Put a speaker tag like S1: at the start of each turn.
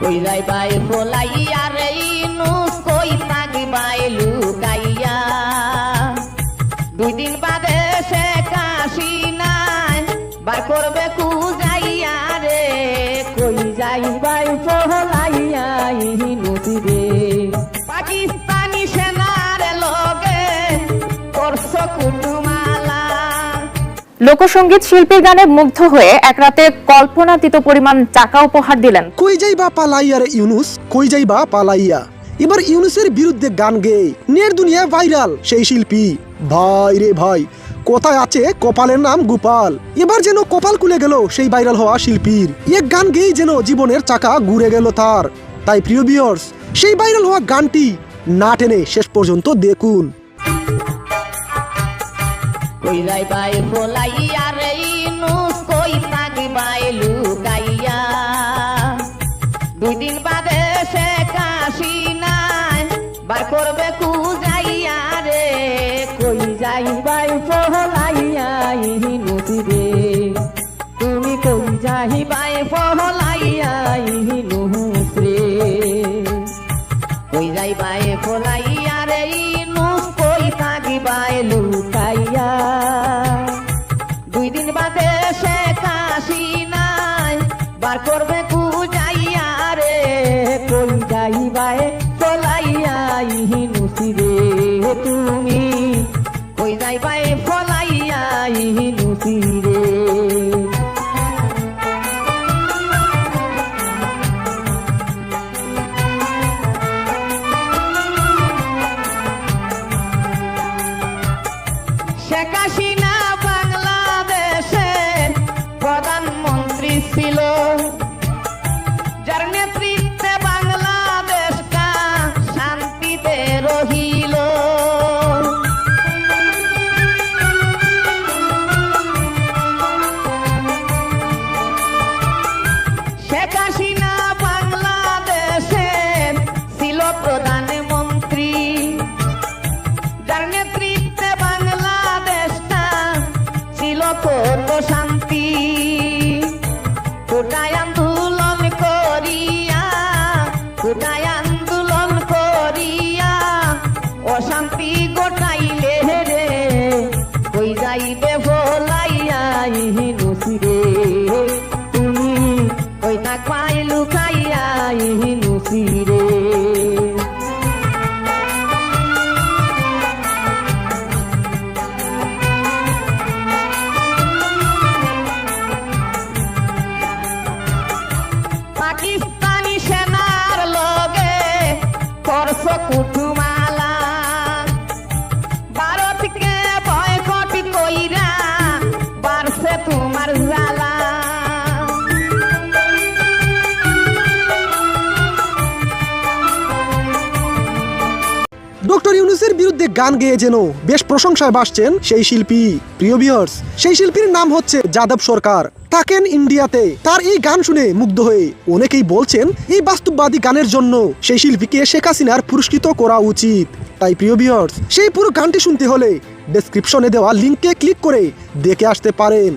S1: কই যাই বাই ফলাইয়া রে ইনুস কই থাকি বাই লুকাইয়া। দুই দিন বাদে সে কাশি নাই, বার করবে কু যাইয়া রে। কই যাই বাই ফলাইয়া ইনুস রে পাকিস্তানি সেনার লগে করছ কুটুমালা
S2: লোকসঙ্গীত শিল্পীর গানে মুগ্ধ হয়ে এক রাতে কল্পনাতীত পরিমাণ টাকা উপহার দিলেন।
S3: কই যাইবা পালাইয়া রে ইউনুস, কই যাইবা পালাইয়া। এবার ইউনুসের বিরুদ্ধে গান গেয়ে নেট দুনিয়া ভাইরাল সেই শিল্পী। ভাই রে ভাই, কোথায় আছে কপালের নাম গোপাল? এবার যেন কপাল খুলে গেল সেই ভাইরাল হওয়া শিল্পীর। এক গান গেয়েই যেন জীবনের চাকা ঘুরে গেল তার। তাই প্রিয় বিয়র্স সেই ভাইরাল হওয়া গানটি না টেনে শেষ পর্যন্ত দেখুন।
S1: কই যাই বাই ফলাইয়া রে, ইনুস কই থাকি বাই লুকাইয়া। দুই দিন বাদে সে কাশি নাই, বার করবে কু যাইয়া রে। কই যাই বাই ফলাইয়া ইনুস রে। তুমি কই যাই বাই ফলাইয়া ইনুস রে। কই যাই বাই ফলাইয়া রে, ইনুস কই থাকি বাই লুকাইয়া করবে কুজাইয়া রে কই যাই বাই ফলাইয়া ইনুস রে তুমি? কই যাই না পাই লুকাইয়া ইহিনু ফিরে। পাকিস্তানি
S3: ডক্টর ইউনুসের বিরুদ্ধে গান গেয়ে যেন বেশ প্রশংসায় বাসছেন সেই শিল্পী। প্রিয় বিয়ার্স সেই শিল্পীর নাম হচ্ছে যাদব সরকার। থাকেন ইন্ডিয়াতে। তার এই গান শুনে মুগ্ধ হয়ে অনেকেই বলছেন, এই বাস্তববাদী গানের জন্য সেই শিল্পীকে শেখ হাসিনার পুরস্কৃত করা উচিত। তাই প্রিয় বিয়ার্স সেই পুরো গানটি শুনতে হলে ডেসক্রিপশনে দেওয়া লিঙ্কে ক্লিক করে দেখে আসতে পারেন।